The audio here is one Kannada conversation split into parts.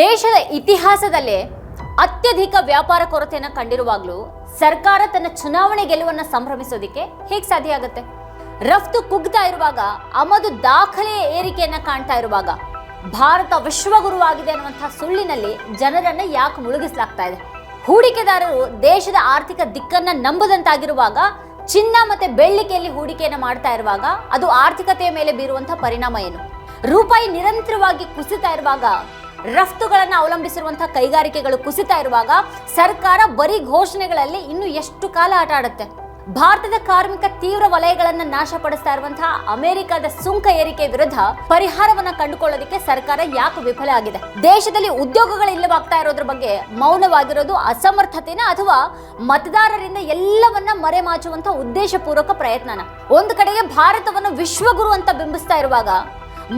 ದೇಶದ ಇತಿಹಾಸದಲ್ಲೇ ಅತ್ಯಧಿಕ ವ್ಯಾಪಾರ ಕೊರತೆಯನ್ನು ಕಂಡಿರುವಾಗಲೂ ಸರ್ಕಾರ ತನ್ನ ಚುನಾವಣೆ ಗೆಲುವನ್ನು ಸಂಭ್ರಮಿಸೋದಕ್ಕೆ ಹೇಗೆ ಸಾಧ್ಯ ಆಗುತ್ತೆ? ರಫ್ತು ಕುಗ್ತಾ ಇರುವಾಗ, ಆಮದು ದಾಖಲೆಯ ಏರಿಕೆಯನ್ನು ಕಾಣ್ತಾ ಇರುವಾಗ, ಭಾರತ ವಿಶ್ವಗುರುವಾಗಿದೆ ಅನ್ನುವಂಥ ಸುಳ್ಳಿನಲ್ಲಿ ಜನರನ್ನು ಯಾಕೆ ಮುಳುಗಿಸಲಾಗ್ತಾ ಇದೆ? ಹೂಡಿಕೆದಾರರು ದೇಶದ ಆರ್ಥಿಕ ದಿಕ್ಕನ್ನ ನಂಬದಂತಾಗಿರುವಾಗ, ಚಿನ್ನ ಮತ್ತೆ ಬೆಳ್ಳಿಕೆಯಲ್ಲಿ ಹೂಡಿಕೆಯನ್ನು ಮಾಡ್ತಾ ಇರುವಾಗ ಅದು ಆರ್ಥಿಕತೆಯ ಮೇಲೆ ಬೀರುವಂಥ ಪರಿಣಾಮ ಏನು? ರೂಪಾಯಿ ನಿರಂತರವಾಗಿ ಕುಸಿತಾ ಇರುವಾಗ ರಫ್ತುಗಳನ್ನು ಅವಲಂಬಿಸಿರುವಂತಹ ಕೈಗಾರಿಕೆಗಳು ಕುಸಿತಾ ಇರುವಾಗ ಸರ್ಕಾರ ಬರೀ ಘೋಷಣೆಗಳಲ್ಲಿ ಇನ್ನು ಎಷ್ಟು ಕಾಲ ಆಟ ಆಡುತ್ತೆ? ಭಾರತದ ಕಾರ್ಮಿಕ ತೀವ್ರ ವಲಯಗಳನ್ನು ನಾಶಪಡಿಸ್ತಾ ಇರುವಂತಹ ಅಮೆರಿಕದ ಸುಂಕ ಏರಿಕೆ ವಿರುದ್ಧ ಪರಿಹಾರವನ್ನ ಕಂಡುಕೊಳ್ಳೋದಕ್ಕೆ ಸರ್ಕಾರ ಯಾಕೆ ವಿಫಲ ಆಗಿದೆ? ದೇಶದಲ್ಲಿ ಉದ್ಯೋಗಗಳು ಇಲ್ಲವಾಗ್ತಾ ಇರೋದ್ರ ಬಗ್ಗೆ ಮೌನವಾಗಿರೋದು ಅಸಮರ್ಥತೆನ ಅಥವಾ ಮತದಾರರಿಂದ ಎಲ್ಲವನ್ನ ಮರೆಮಾಚುವಂತ ಉದ್ದೇಶಪೂರ್ವಕ ಪ್ರಯತ್ನನ? ಒಂದು ಕಡೆಗೆ ಭಾರತವನ್ನು ವಿಶ್ವಗುರು ಅಂತ ಬಿಂಬಿಸ್ತಾ ಇರುವಾಗ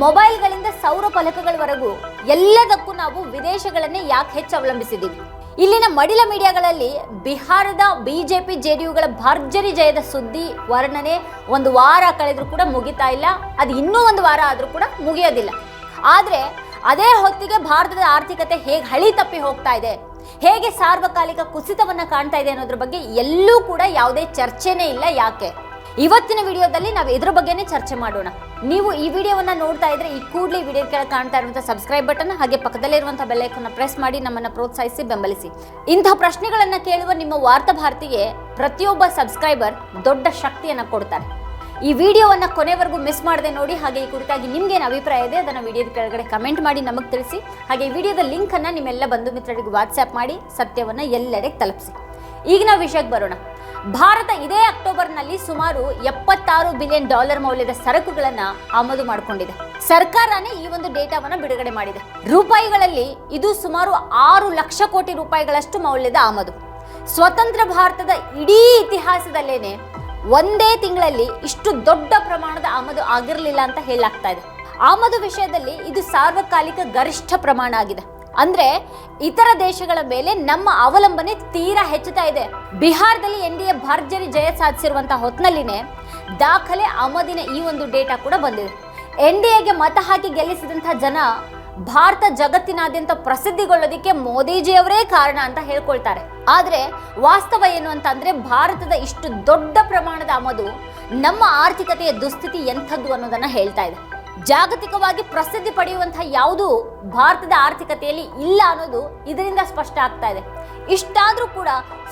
ಮೊಬೈಲ್ಗಳಿಂದ ಸೌರ ಫಲಕಗಳವರೆಗೂ ಎಲ್ಲದಕ್ಕೂ ನಾವು ವಿದೇಶಗಳನ್ನೇ ಯಾಕೆ ಹೆಚ್ಚು ಅವಲಂಬಿಸಿದ್ದೀವಿ? ಇಲ್ಲಿನ ಮಡಿಲ ಮೀಡಿಯಾಗಳಲ್ಲಿ ಬಿಹಾರದ ಬಿಜೆಪಿ ಜೆಡಿಯುಗಳ ಭರ್ಜರಿ ಜಯದ ಸುದ್ದಿ ವರ್ಣನೆ ಒಂದು ವಾರ ಕಳೆದರೂ ಕೂಡ ಮುಗಿತಾ ಇಲ್ಲ. ಅದು ಇನ್ನೂ ಒಂದು ವಾರ ಆದರೂ ಕೂಡ ಮುಗಿಯೋದಿಲ್ಲ. ಆದರೆ ಅದೇ ಹೊತ್ತಿಗೆ ಭಾರತದ ಆರ್ಥಿಕತೆ ಹೇಗೆ ಹಳಿ ತಪ್ಪಿ ಹೋಗ್ತಾ ಇದೆ, ಹೇಗೆ ಸಾರ್ವಕಾಲಿಕ ಕುಸಿತವನ್ನು ಕಾಣ್ತಾ ಇದೆ ಅನ್ನೋದ್ರ ಬಗ್ಗೆ ಎಲ್ಲೂ ಕೂಡ ಯಾವುದೇ ಚರ್ಚೆನೇ ಇಲ್ಲ ಯಾಕೆ? ಇವತ್ತಿನ ವಿಡಿಯೋದಲ್ಲಿ ನಾವು ಇದ್ರ ಬಗ್ಗೆನೇ ಚರ್ಚೆ ಮಾಡೋಣ. ನೀವು ಈ ವಿಡಿಯೋವನ್ನು ನೋಡ್ತಾ ಇದ್ರೆ ಈ ಕೂಡಲೇ ವಿಡಿಯೋ ಕೆಳಗೆ ಕಾಣ್ತಾ ಇರುವಂಥ ಸಬ್ಸ್ಕ್ರೈಬ್ ಬಟನ್ ಹಾಗೆ ಪಕ್ಕದಲ್ಲೇ ಇರುವಂಥ ಬೆಲ್ ಐಕನ್ನ ಪ್ರೆಸ್ ಮಾಡಿ ನಮ್ಮನ್ನು ಪ್ರೋತ್ಸಾಹಿಸಿ, ಬೆಂಬಲಿಸಿ. ಇಂತಹ ಪ್ರಶ್ನೆಗಳನ್ನು ಕೇಳುವ ನಿಮ್ಮ ವಾರ್ತಾ ಭಾರತಿಗೆ ಪ್ರತಿಯೊಬ್ಬ ಸಬ್ಸ್ಕ್ರೈಬರ್ ದೊಡ್ಡ ಶಕ್ತಿಯನ್ನು ಕೊಡ್ತಾರೆ. ಈ ವಿಡಿಯೋವನ್ನು ಕೊನೆವರೆಗೂ ಮಿಸ್ ಮಾಡದೆ ನೋಡಿ, ಹಾಗೆ ಈ ಕುರಿತಾಗಿ ನಿಮ್ಗೇನು ಅಭಿಪ್ರಾಯ ಇದೆ, ಅದನ್ನು ವಿಡಿಯೋದ ಕೆಳಗಡೆ ಕಮೆಂಟ್ ಮಾಡಿ ನಮಗೆ ತಿಳಿಸಿ. ಹಾಗೆ ಈ ವಿಡಿಯೋದ ಲಿಂಕ್ ಅನ್ನ ನಿಮ್ಮೆಲ್ಲ ಬಂಧು ಮಿತ್ರರಿಗೂ ವಾಟ್ಸ್ಆ್ಯಪ್ ಮಾಡಿ, ಸತ್ಯವನ್ನು ಎಲ್ಲೆಡೆ ತಲುಪಿಸಿ. ಈಗ ನಾವು ವಿಷಯಕ್ಕೆ ಬರೋಣ. ಭಾರತ ಇದೇ ಅಕ್ಟೋಬರ್ನಲ್ಲಿ ಸುಮಾರು ಎಪ್ಪತ್ತಾರು ಬಿಲಿಯನ್ ಡಾಲರ್ ಮೌಲ್ಯದ ಸರಕುಗಳನ್ನ ಆಮದು ಮಾಡಿಕೊಂಡಿದೆ. ಸರ್ಕಾರನೇ ಈ ಒಂದು ಡೇಟಾವನ್ನು ಬಿಡುಗಡೆ ಮಾಡಿದೆ. ರೂಪಾಯಿಗಳಲ್ಲಿ ಇದು ಸುಮಾರು ಆರು ಲಕ್ಷ ಕೋಟಿ ರೂಪಾಯಿಗಳಷ್ಟು ಮೌಲ್ಯದ ಆಮದು. ಸ್ವತಂತ್ರ ಭಾರತದ ಇಡೀ ಇತಿಹಾಸದಲ್ಲೇನೆ ಒಂದೇ ತಿಂಗಳಲ್ಲಿ ಇಷ್ಟು ದೊಡ್ಡ ಪ್ರಮಾಣದ ಆಮದು ಆಗಿರಲಿಲ್ಲ ಅಂತ ಹೇಳಲಾಗ್ತಾ ಇದೆ. ಆಮದು ವಿಷಯದಲ್ಲಿ ಇದು ಸಾರ್ವಕಾಲಿಕ ಗರಿಷ್ಠ ಪ್ರಮಾಣ ಆಗಿದೆ. ಅಂದ್ರೆ ಇತರ ದೇಶಗಳ ಮೇಲೆ ನಮ್ಮ ಅವಲಂಬನೆ ತೀರಾ ಹೆಚ್ಚುತ್ತಾ ಇದೆ. ಬಿಹಾರದಲ್ಲಿ ಎನ್ ಡಿ ಎ ಭರ್ಜರಿ ಜಯ ಸಾಧಿಸಿರುವಂತಹ ಹೊತ್ತಿನಲ್ಲಿನೇ ದಾಖಲೆ ಆಮದಿನ ಈ ಒಂದು ಡೇಟಾ ಕೂಡ ಬಂದಿದೆ. ಎನ್ ಡಿ ಎಗೆ ಮತ ಹಾಕಿ ಗೆಲ್ಲಿಸಿದಂತಹ ಜನ ಭಾರತ ಜಗತ್ತಿನಾದ್ಯಂತ ಪ್ರಸಿದ್ಧಿಗೊಳ್ಳೋದಕ್ಕೆ ಮೋದಿಜಿಯವರೇ ಕಾರಣ ಅಂತ ಹೇಳ್ಕೊಳ್ತಾರೆ. ಆದ್ರೆ ವಾಸ್ತವ ಏನು ಅಂತ ಅಂದ್ರೆ ಭಾರತದ ಇಷ್ಟು ದೊಡ್ಡ ಪ್ರಮಾಣದ ಆಮದು ನಮ್ಮ ಆರ್ಥಿಕತೆಯ ದುಸ್ಥಿತಿ ಎಂಥದ್ದು ಅನ್ನೋದನ್ನ ಹೇಳ್ತಾ ಇದೆ. ಜಾಗತಿಕವಾಗಿ ಪ್ರಸಿದ್ಧಿ ಪಡೆಯುವಂತಹ ಯಾವುದು ಭಾರತದ ಆರ್ಥಿಕತೆಯಲ್ಲಿ ಇಲ್ಲ ಅನ್ನೋದು ಇದರಿಂದ ಸ್ಪಷ್ಟ ಆಗ್ತಾ ಇದೆ. ಇಷ್ಟಾದರೂ ಕೂಡ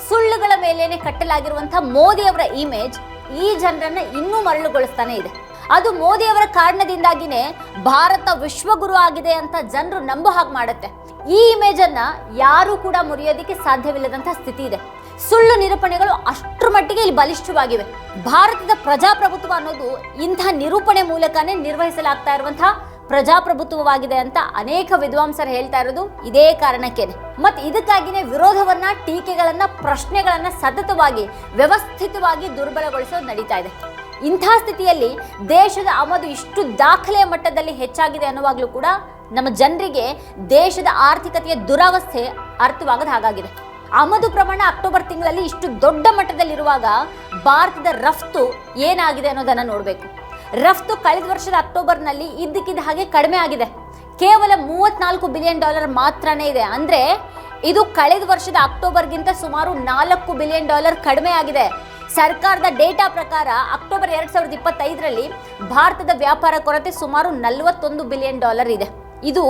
ಸುಳ್ಳುಗಳ ಮೇಲೇನೆ ಕಟ್ಟಲಾಗಿರುವಂತಹ ಮೋದಿಯವರ ಇಮೇಜ್ ಈ ಜನರನ್ನ ಇನ್ನೂ ಮರಳುಗೊಳಿಸ್ತಾನೆ ಇದೆ. ಅದು ಮೋದಿಯವರ ಕಾರಣದಿಂದಾಗಿನೇ ಭಾರತ ವಿಶ್ವಗುರು ಆಗಿದೆ ಅಂತ ಜನರು ನಂಬು ಹಾಗೆ ಮಾಡುತ್ತೆ. ಈ ಇಮೇಜ್ ಯಾರೂ ಕೂಡ ಮುರಿಯೋದಕ್ಕೆ ಸಾಧ್ಯವಿಲ್ಲದಂತಹ ಸ್ಥಿತಿ ಇದೆ. ಸುಳ್ಳು ನಿರೂಪಣೆಗಳು ಅಷ್ಟರ ಮಟ್ಟಿಗೆ ಇಲ್ಲಿ ಬಲಿಷ್ಠವಾಗಿವೆ. ಭಾರತದ ಪ್ರಜಾಪ್ರಭುತ್ವ ಅನ್ನೋದು ಇಂಥ ನಿರೂಪಣೆ ಮೂಲಕನೇ ನಿರ್ವಹಿಸಲಾಗ್ತಾ ಇರುವಂತಹ ಪ್ರಜಾಪ್ರಭುತ್ವವಾಗಿದೆ ಅಂತ ಅನೇಕ ವಿದ್ವಾಂಸರು ಹೇಳ್ತಾ ಇರೋದು ಇದೇ ಕಾರಣಕ್ಕೇನೆ. ಮತ್ತೆ ಇದಕ್ಕಾಗಿನೇ ವಿರೋಧವನ್ನ, ಟೀಕೆಗಳನ್ನ, ಪ್ರಶ್ನೆಗಳನ್ನ ಸತತವಾಗಿ, ವ್ಯವಸ್ಥಿತವಾಗಿ ದುರ್ಬಲಗೊಳಿಸೋದು ನಡೀತಾ ಇದೆ. ಇಂಥ ಸ್ಥಿತಿಯಲ್ಲಿ ದೇಶದ ಆಮದು ಇಷ್ಟು ದಾಖಲೆಯ ಮಟ್ಟದಲ್ಲಿ ಹೆಚ್ಚಾಗಿದೆ ಅನ್ನುವಾಗಲೂ ಕೂಡ ನಮ್ಮ ಜನರಿಗೆ ದೇಶದ ಆರ್ಥಿಕತೆಯ ದುರವಸ್ಥೆ ಅರ್ಥವಾಗದ ಹಾಗಾಗಿದೆ. ಆಮದು ಪ್ರಮಾಣ ಅಕ್ಟೋಬರ್ ತಿಂಗಳಲ್ಲಿ ಇಷ್ಟು ದೊಡ್ಡ ಮಟ್ಟದಲ್ಲಿರುವಾಗ ಭಾರತದ ರಫ್ತು ಏನಾಗಿದೆ ಅನ್ನೋದನ್ನು ನೋಡಬೇಕು. ರಫ್ತು ಕಳೆದ ವರ್ಷದ ಅಕ್ಟೋಬರ್ನಲ್ಲಿ ಇದ್ದಕ್ಕಿದ್ದ ಹಾಗೆ ಕಡಿಮೆ ಆಗಿದೆ. ಕೇವಲ ಮೂವತ್ನಾಲ್ಕು ಬಿಲಿಯನ್ ಡಾಲರ್ ಮಾತ್ರನೇ ಇದೆ. ಅಂದರೆ ಇದು ಕಳೆದ ವರ್ಷದ ಅಕ್ಟೋಬರ್ಗಿಂತ ಸುಮಾರು ನಾಲ್ಕು ಬಿಲಿಯನ್ ಡಾಲರ್ ಕಡಿಮೆ ಆಗಿದೆ. ಸರ್ಕಾರದ ಡೇಟಾ ಪ್ರಕಾರ ಅಕ್ಟೋಬರ್ ಎರಡು ಸಾವಿರದ ಇಪ್ಪತ್ತೈದರಲ್ಲಿ ಭಾರತದ ವ್ಯಾಪಾರ ಕೊರತೆ ಸುಮಾರು ನಲವತ್ತೊಂದು ಬಿಲಿಯನ್ ಡಾಲರ್ ಇದೆ. ಇದು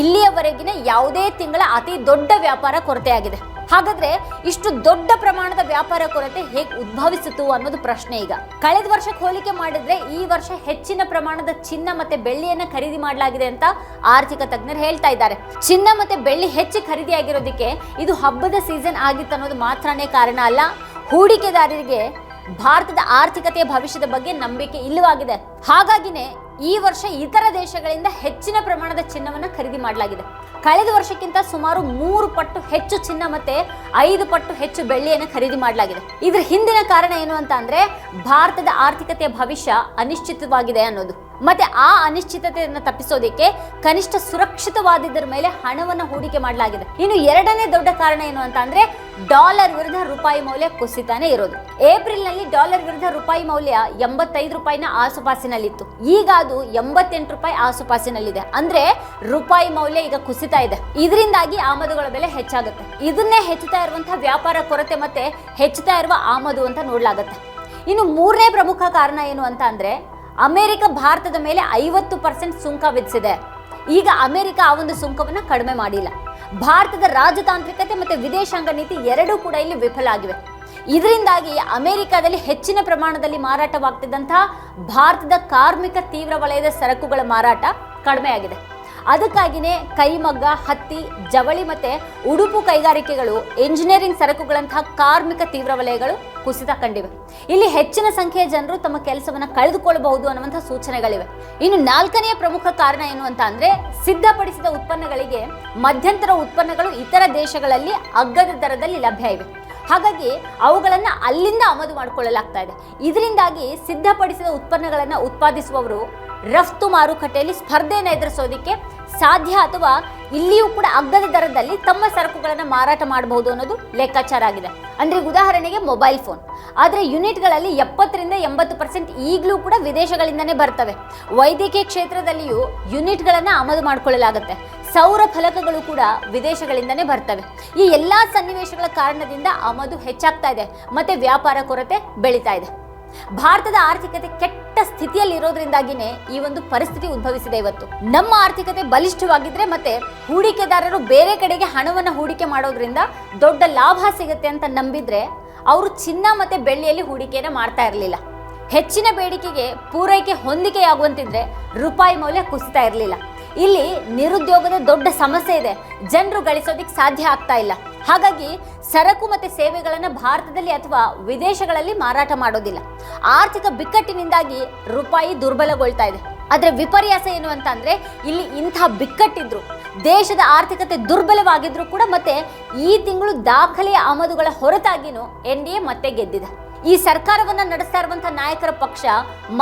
ಇಲ್ಲಿಯವರೆಗಿನ ಯಾವುದೇ ತಿಂಗಳ ಅತಿ ದೊಡ್ಡ ವ್ಯಾಪಾರ ಕೊರತೆಯಾಗಿದೆ. ಹಾಗಾದ್ರೆ ಇಷ್ಟು ದೊಡ್ಡ ಪ್ರಮಾಣದ ವ್ಯಾಪಾರ ಕೊರತೆ ಹೇಗೆ ಉದ್ಭವಿಸಿತು ಅನ್ನೋದು ಪ್ರಶ್ನೆ ಈಗ. ಕಳೆದ ವರ್ಷಕ್ಕೆ ಹೋಲಿಕೆ ಮಾಡಿದ್ರೆ ಈ ವರ್ಷ ಹೆಚ್ಚಿನ ಪ್ರಮಾಣದ ಚಿನ್ನ ಮತ್ತೆ ಬೆಳ್ಳಿಯನ್ನ ಖರೀದಿ ಮಾಡಲಾಗಿದೆ ಅಂತ ಆರ್ಥಿಕ ತಜ್ಞರು ಹೇಳ್ತಾ ಇದ್ದಾರೆ. ಚಿನ್ನ ಮತ್ತೆ ಬೆಳ್ಳಿ ಹೆಚ್ಚು ಖರೀದಿಯಾಗಿರೋದಕ್ಕೆ ಇದು ಹಬ್ಬದ ಸೀಸನ್ ಆಗಿತ್ತು ಅನ್ನೋದು ಮಾತ್ರನೇ ಕಾರಣ ಅಲ್ಲ, ಹೂಡಿಕೆದಾರರಿಗೆ ಭಾರತದ ಆರ್ಥಿಕತೆಯ ಭವಿಷ್ಯದ ಬಗ್ಗೆ ನಂಬಿಕೆ ಇಲ್ಲವಾಗಿದೆ. ಹಾಗಾಗಿನೇ ಈ ವರ್ಷ ಇತರ ದೇಶಗಳಿಂದ ಹೆಚ್ಚಿನ ಪ್ರಮಾಣದ ಚಿನ್ನವನ್ನು ಖರೀದಿ ಮಾಡಲಾಗಿದೆ. ಕಳೆದ ವರ್ಷಕ್ಕಿಂತ ಸುಮಾರು ಮೂರು ಪಟ್ಟು ಹೆಚ್ಚು ಚಿನ್ನ ಮತ್ತೆ ಐದು ಪಟ್ಟು ಹೆಚ್ಚು ಬೆಳ್ಳಿಯನ್ನು ಖರೀದಿ ಮಾಡಲಾಗಿದೆ. ಇದರ ಹಿಂದಿನ ಕಾರಣ ಏನು ಅಂತ ಅಂದ್ರೆ, ಭಾರತದ ಆರ್ಥಿಕತೆಯ ಭವಿಷ್ಯ ಅನಿಶ್ಚಿತವಾಗಿದೆ ಅನ್ನೋದು. ಮತ್ತೆ ಆ ಅನಿಶ್ಚಿತತೆಯನ್ನು ತಪ್ಪಿಸೋದಕ್ಕೆ ಕನಿಷ್ಠ ಸುರಕ್ಷಿತವಾದಿದ್ದರ ಮೇಲೆ ಹಣವನ್ನು ಹೂಡಿಕೆ ಮಾಡಲಾಗಿದೆ. ಇನ್ನು ಎರಡನೇ ದೊಡ್ಡ ಕಾರಣ ಏನು ಅಂತ ಅಂದ್ರೆ ಡಾಲರ್ ವಿರುದ್ಧ ರೂಪಾಯಿ ಮೌಲ್ಯ ಕುಸಿತಾನೆ ಇರೋದು. ಏಪ್ರಿಲ್ನಲ್ಲಿ ಡಾಲರ್ ವಿರುದ್ಧ ರೂಪಾಯಿ ಮೌಲ್ಯ ಎಂಬತ್ತೈದು ರೂಪಾಯಿನ ಆಸುಪಾಸಿನಲ್ಲಿತ್ತು. ಈಗ ಅದು ಎಂಬತ್ತೆಂಟು ರೂಪಾಯಿ ಆಸುಪಾಸಿನಲ್ಲಿದೆ. ಅಂದ್ರೆ ರೂಪಾಯಿ ಮೌಲ್ಯ ಈಗ ಕುಸಿತಾ ಇದೆ. ಇದರಿಂದಾಗಿ ಆಮದುಗಳ ಬೆಲೆ ಹೆಚ್ಚಾಗುತ್ತೆ. ಇದನ್ನೇ ಹೆಚ್ಚುತ್ತಾ ಇರುವಂತಹ ವ್ಯಾಪಾರ ಕೊರತೆ ಮತ್ತೆ ಹೆಚ್ಚುತ್ತಾ ಇರುವ ಆಮದು ಅಂತ ನೋಡ್ಲಾಗತ್ತೆ. ಇನ್ನು ಮೂರನೇ ಪ್ರಮುಖ ಕಾರಣ ಏನು ಅಂತ ಅಂದ್ರೆ ಅಮೆರಿಕ ಭಾರತದ ಮೇಲೆ ಐವತ್ತು ಪರ್ಸೆಂಟ್ ಸುಂಕ ವಿಧಿಸಿದೆ. ಈಗ ಅಮೆರಿಕ ಆ ಒಂದು ಸುಂಕವನ್ನು ಕಡಿಮೆ ಮಾಡಿಲ್ಲ. ಭಾರತದ ರಾಜತಾಂತ್ರಿಕತೆ ಮತ್ತು ವಿದೇಶಾಂಗ ನೀತಿ ಎರಡೂ ಕೂಡ ಇಲ್ಲಿ ವಿಫಲ ಆಗಿವೆ. ಇದರಿಂದಾಗಿ ಅಮೆರಿಕದಲ್ಲಿ ಹೆಚ್ಚಿನ ಪ್ರಮಾಣದಲ್ಲಿ ಮಾರಾಟವಾಗ್ತಿದ್ದಂತಹ ಭಾರತದ ಕಾರ್ಮಿಕ ತೀವ್ರ ವಲಯದ ಸರಕುಗಳ ಮಾರಾಟ ಕಡಿಮೆಯಾಗಿದೆ. ಅದಕ್ಕಾಗಿಯೇ ಕೈಮಗ್ಗ, ಹತ್ತಿ, ಜವಳಿ ಮತ್ತೆ ಉಡುಪು ಕೈಗಾರಿಕೆಗಳು ಎಂಜಿನಿಯರಿಂಗ್ ಸರಕುಗಳಂತಹ ಕಾರ್ಮಿಕ ತೀವ್ರ ವಲಯಗಳು ಕುಸಿತ ಕಂಡಿವೆ. ಇಲ್ಲಿ ಹೆಚ್ಚಿನ ಸಂಖ್ಯೆಯ ಜನರು ತಮ್ಮ ಕೆಲಸವನ್ನು ಕಳೆದುಕೊಳ್ಳಬಹುದು ಅನ್ನುವಂಥ ಸೂಚನೆಗಳಿವೆ. ಇನ್ನು ನಾಲ್ಕನೆಯ ಪ್ರಮುಖ ಕಾರಣ ಏನು ಅಂತ ಅಂದರೆ, ಸಿದ್ಧಪಡಿಸಿದ ಉತ್ಪನ್ನಗಳಿಗೆ ಮಧ್ಯಂತರ ಉತ್ಪನ್ನಗಳು ಇತರ ದೇಶಗಳಲ್ಲಿ ಅಗ್ಗದ ದರದಲ್ಲಿ ಲಭ್ಯ ಇವೆ. ಹಾಗಾಗಿ ಅವುಗಳನ್ನು ಅಲ್ಲಿಂದ ಆಮದು ಮಾಡಿಕೊಳ್ಳಲಾಗ್ತಾ ಇದೆ. ಇದರಿಂದಾಗಿ ಸಿದ್ಧಪಡಿಸಿದ ಉತ್ಪನ್ನಗಳನ್ನು ಉತ್ಪಾದಿಸುವವರು ರಫ್ತು ಮಾರುಕಟ್ಟೆಯಲ್ಲಿ ಸ್ಪರ್ಧೆಯನ್ನು ಎದುರಿಸೋದಕ್ಕೆ ಸಾಧ್ಯ ಅಥವಾ ಇಲ್ಲಿಯೂ ಕೂಡ ಅಗ್ಗದ ದರದಲ್ಲಿ ತಮ್ಮ ಸರಕುಗಳನ್ನು ಮಾರಾಟ ಮಾಡಬಹುದು ಅನ್ನೋದು ಲೆಕ್ಕಾಚಾರ ಆಗಿದೆ. ಅಂದರೆ ಉದಾಹರಣೆಗೆ ಮೊಬೈಲ್ ಫೋನ್. ಆದರೆ ಯೂನಿಟ್ಗಳಲ್ಲಿ ಎಪ್ಪತ್ತರಿಂದ ಎಂಬತ್ತು ಪರ್ಸೆಂಟ್ ಈಗಲೂ ಕೂಡ ವಿದೇಶಗಳಿಂದನೇ ಬರ್ತವೆ. ವೈದ್ಯಕೀಯ ಕ್ಷೇತ್ರದಲ್ಲಿಯೂ ಯೂನಿಟ್ಗಳನ್ನು ಆಮದು ಮಾಡಿಕೊಳ್ಳಲಾಗುತ್ತೆ. ಸೌರ ಫಲಕಗಳು ಕೂಡ ವಿದೇಶಗಳಿಂದನೇ ಬರ್ತವೆ. ಈ ಎಲ್ಲ ಸನ್ನಿವೇಶಗಳ ಕಾರಣದಿಂದ ಆಮದು ಹೆಚ್ಚಾಗ್ತಾ ಇದೆ. ಮತ್ತೆ ವ್ಯಾಪಾರ ಕೊರತೆ ಬೆಳೀತಾ ಇದೆ. ಭಾರತದ ಆರ್ಥಿಕತೆ ಕೆಟ್ಟ ಸ್ಥಿತಿಯಲ್ಲಿರೋದ್ರಿಂದಾಗಿನೇ ಈ ಒಂದು ಪರಿಸ್ಥಿತಿ ಉದ್ಭವಿಸಿದೆ ಇವತ್ತು. ನಮ್ಮ ಆರ್ಥಿಕತೆ ಬಲಿಷ್ಠವಾಗಿದ್ರೆ ಮತ್ತೆ ಹೂಡಿಕೆದಾರರು ಬೇರೆ ಕಡೆಗೆ ಹಣವನ್ನು ಹೂಡಿಕೆ ಮಾಡೋದ್ರಿಂದ ದೊಡ್ಡ ಲಾಭ ಸಿಗುತ್ತೆ ಅಂತ ನಂಬಿದ್ರೆ ಅವರು ಚಿನ್ನ ಮತ್ತೆ ಬೆಳ್ಳಿಯಲ್ಲಿ ಹೂಡಿಕೆಯನ್ನು ಮಾಡ್ತಾ ಇರಲಿಲ್ಲ. ಹೆಚ್ಚಿನ ಬೇಡಿಕೆಗೆ ಪೂರೈಕೆ ಹೊಂದಿಕೆಯಾಗುವಂತಿದ್ರೆ ರೂಪಾಯಿ ಮೌಲ್ಯ ಕುಸಿತಾ ಇರಲಿಲ್ಲ. ಇಲ್ಲಿ ನಿರುದ್ಯೋಗದ ದೊಡ್ಡ ಸಮಸ್ಯೆ ಇದೆ. ಜನರು ಗಳಿಸೋದಿಕ್ ಸಾಧ್ಯ ಆಗ್ತಾ ಇಲ್ಲ. ಹಾಗಾಗಿ ಸರಕು ಮತ್ತೆ ಸೇವೆಗಳನ್ನು ಭಾರತದಲ್ಲಿ ಅಥವಾ ವಿದೇಶಗಳಲ್ಲಿ ಮಾರಾಟ ಮಾಡೋದಿಲ್ಲ. ಆರ್ಥಿಕ ಬಿಕ್ಕಟ್ಟಿನಿಂದಾಗಿ ರೂಪಾಯಿ ದುರ್ಬಲಗೊಳ್ತಾ ಇದೆ. ಆದರೆ ವಿಪರ್ಯಾಸ ಏನು ಅಂತ ಇಲ್ಲಿ ಇಂಥ ಬಿಕ್ಕಟ್ಟಿದ್ರು, ದೇಶದ ಆರ್ಥಿಕತೆ ದುರ್ಬಲವಾಗಿದ್ರೂ ಕೂಡ ಮತ್ತೆ ಈ ತಿಂಗಳು ದಾಖಲೆಯ ಆಮದುಗಳ ಹೊರತಾಗಿನೂ ಎನ್ ಡಿ ಎ ಮತ್ತೆ ಗೆದ್ದಿದೆ. ಈ ಸರ್ಕಾರವನ್ನ ನಡೆಸ್ತಾ ಇರುವಂತಹ ನಾಯಕರ ಪಕ್ಷ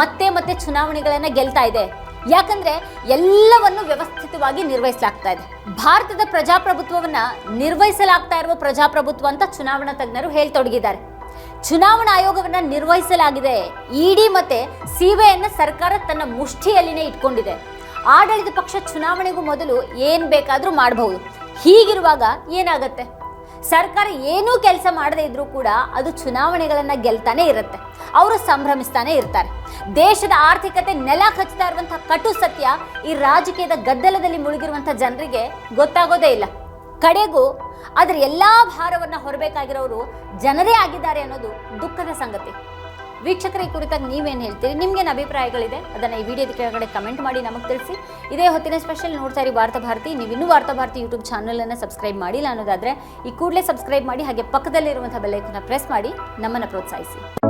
ಮತ್ತೆ ಮತ್ತೆ ಚುನಾವಣೆಗಳನ್ನು ಗೆಲ್ತಾ ಇದೆ. ಯಾಕಂದ್ರೆ ಎಲ್ಲವನ್ನು ವ್ಯವಸ್ಥಿತವಾಗಿ ನಿರ್ವಹಿಸಲಾಗ್ತಾ ಇದೆ. ಭಾರತದ ಪ್ರಜಾಪ್ರಭುತ್ವವನ್ನ ನಿರ್ವಹಿಸಲಾಗ್ತಾ ಇರುವ ಪ್ರಜಾಪ್ರಭುತ್ವ ಅಂತ ಚುನಾವಣಾ ತಜ್ಞರು ಹೇಳ್ತೊಡಗಿದ್ದಾರೆ. ಚುನಾವಣಾ ಆಯೋಗವನ್ನ ನಿರ್ವಹಿಸಲಾಗಿದೆ ಇಡಿ ಮತ್ತೆ ಸಿಬಿಐನ ಸರ್ಕಾರ ತನ್ನ ಮುಷ್ಠಿಯಲ್ಲಿನೇ ಇಟ್ಕೊಂಡಿದೆ. ಆಡಳಿತ ಪಕ್ಷ ಚುನಾವಣೆಗೂ ಮೊದಲು ಏನ್ ಬೇಕಾದರೂ ಮಾಡಬಹುದು. ಹೀಗಿರುವಾಗ ಏನಾಗತ್ತೆ? ಸರ್ಕಾರ ಏನೂ ಕೆಲಸ ಮಾಡದೇ ಇದ್ರೂ ಕೂಡ ಅದು ಚುನಾವಣೆಗಳನ್ನ ಗೆಲ್ತಾನೆ ಇರುತ್ತೆ. ಅವರು ಸಂಭ್ರಮಿಸ್ತಾನೆ ಇರ್ತಾರೆ. ದೇಶದ ಆರ್ಥಿಕತೆ ನೆಲ ಕಚ್ಚುತ್ತಾ ಇರುವಂತಹ ಕಟು ಸತ್ಯ ಈ ರಾಜಕೀಯದ ಗದ್ದಲದಲ್ಲಿ ಮುಳುಗಿರುವಂತಹ ಜನರಿಗೆ ಗೊತ್ತಾಗೋದೇ ಇಲ್ಲ. ಕಡೆಗೂ ಅದರ ಎಲ್ಲಾ ಭಾರವನ್ನ ಹೊರಬೇಕಾಗಿರೋರು ಜನರೇ ಆಗಿದ್ದಾರೆ ಅನ್ನೋದು ದುಃಖದ ಸಂಗತಿ. ವೀಕ್ಷಕರ, ಈ ಕುರಿತಾಗಿ ನೀವೇನು ಹೇಳ್ತೀರಿ? ನಿಮ್ಗೇನು ಅಭಿಪ್ರಾಯಗಳಿದೆ? ಅದನ್ನು ಈ ವಿಡಿಯೋದ ಕೆಳಗಡೆ ಕಮೆಂಟ್ ಮಾಡಿ ನಮಗೆ ತಿಳಿಸಿ. ಇದೇ ಹೊತ್ತಿನ ಸ್ಪೆಷಲ್ ನೋಡ್ತಾ ಇರಿ ವಾರ್ತಾ ಭಾರತಿ. ನೀವು ಇನ್ನೂ ವಾರ್ತಾ ಭಾರತಿ ಯೂಟ್ಯೂಬ್ ಚಾನಲನ್ನು ಸಬ್ಸ್ಕ್ರೈಬ್ ಮಾಡಿಲ್ಲ ಅನ್ನೋದಾದರೆ ಈ ಕೂಡಲೇ ಸಬ್ಸ್ಕ್ರೈಬ್ ಮಾಡಿ ಹಾಗೆ ಪಕ್ಕದಲ್ಲಿರುವಂಥ ಬೆಲ್ಲೈಕನ್ನ ಪ್ರೆಸ್ ಮಾಡಿ ನಮ್ಮನ್ನು ಪ್ರೋತ್ಸಾಹಿಸಿ.